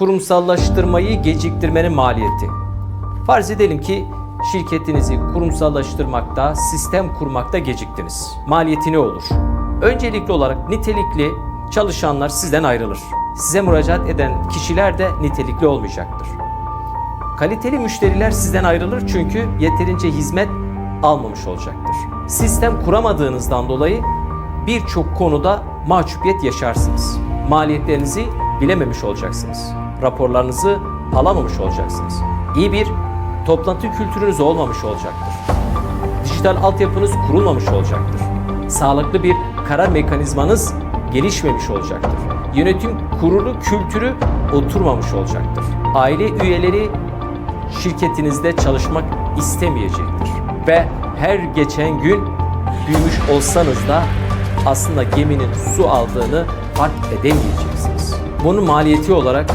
Kurumsallaştırmayı geciktirmenin maliyeti. Farz edelim ki şirketinizi kurumsallaştırmakta, sistem kurmakta geciktiniz. Maliyeti ne olur? Öncelikli olarak nitelikli çalışanlar sizden ayrılır. Size müracaat eden kişiler de nitelikli olmayacaktır. Kaliteli müşteriler sizden ayrılır çünkü yeterince hizmet almamış olacaktır. Sistem kuramadığınızdan dolayı birçok konuda mahcubiyet yaşarsınız. Maliyetlerinizi bilememiş olacaksınız. Raporlarınızı alamamış olacaksınız. İyi bir toplantı kültürünüz olmamış olacaktır. Dijital altyapınız kurulmamış olacaktır. Sağlıklı bir karar mekanizmanız gelişmemiş olacaktır. Yönetim kurulu kültürü oturmamış olacaktır. Aile üyeleri şirketinizde çalışmak istemeyecektir. Ve her geçen gün büyümüş olsanız da aslında geminin su aldığını fark edemeyeceksiniz. Bunun maliyeti olarak